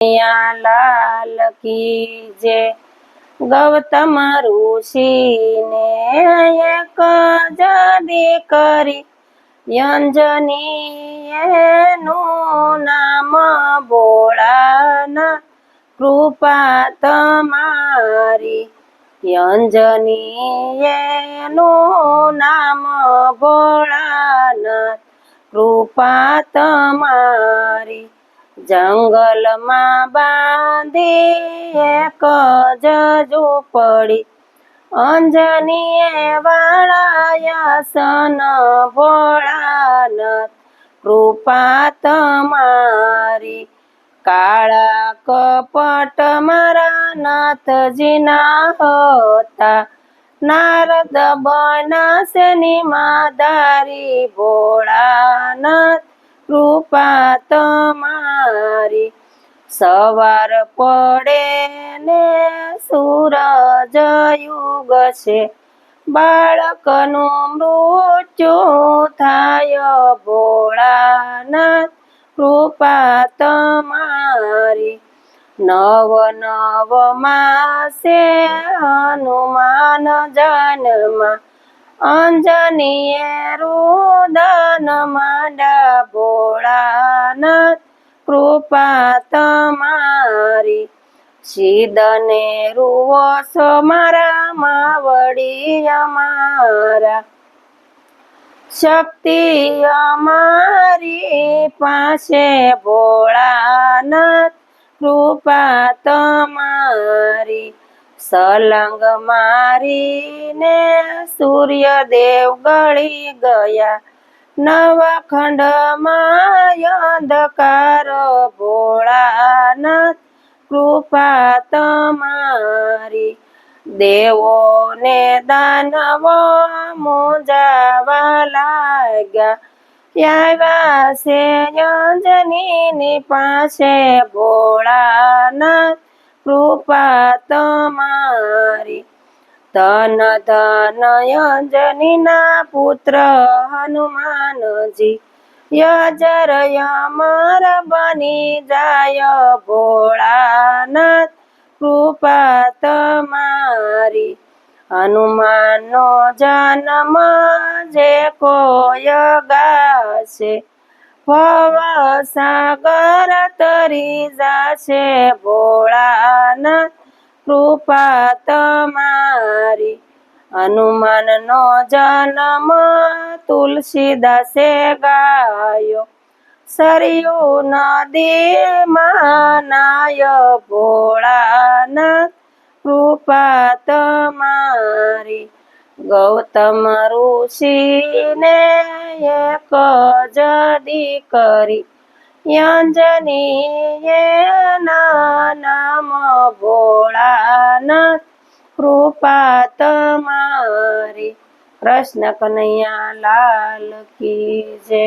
લાલ કી જે ગૌતમ ઋષિને એક જદી કરી યંજની એનું નામ બોળાના કૃપા તમારી. યંજની એનું નામ બોળાના કૃપા તમારી. જંગલમાં બાંધી એક જજુ પડી અંજનીએ વાળાયસન ભોળાનાથ કૃપા તમારી કાળા કપટ મારા નાથજીના હતા નારદ બનાસની માદારી ભોળાનાથ કૃપા તમારી સવાર પડે ને સૂરજ યુગ છે. બાળકનું મૃત્યુ થાય ભોળાનાથ, કૃપા તમારી. નવ નવ માસે હનુમાન જન્મા. અંજનીએ રુદન માંડા ભોળાનાથ કૃપા તમારી શીદને રૂવો સો મારા માવડી અમારા. શક્તિ અમારી પાસે ભોળાનાથ. કૃપા તમારી સલંગ મારીને સૂર્યદેવ ગળી ગયા. નવા ખંડમાં અંધકાર ભોળાનાથ, કૃપા તમારી. દેવોને દાનવ મુંજાવા લાગ્યા. આવ્યા છે અંજનીની પાસે ભોળાનાથ, કૃપા તમારી. ધન ધન યજનીના પુત્ર હનુમાનજી યજર યમર બની જાય ભોળાનાથ કૃપા તમારી હનુમાનનો જન્મ જે કોય ગાશે ભવ સાગર તરી જાશે ભોળાનાથ કૃપા તમારી હનુમાનનો જન્મ તુલસીદાસે ગાયો. સરયુ નદીમાં નાય ભોળાનાથ કૃપા તમારી ગૌતમ ઋષિને એક જ કરી યંજની નામ ભોળાનાથ કૃપા તમારી કૃષ્ણ કનૈયા લાલ કી જય.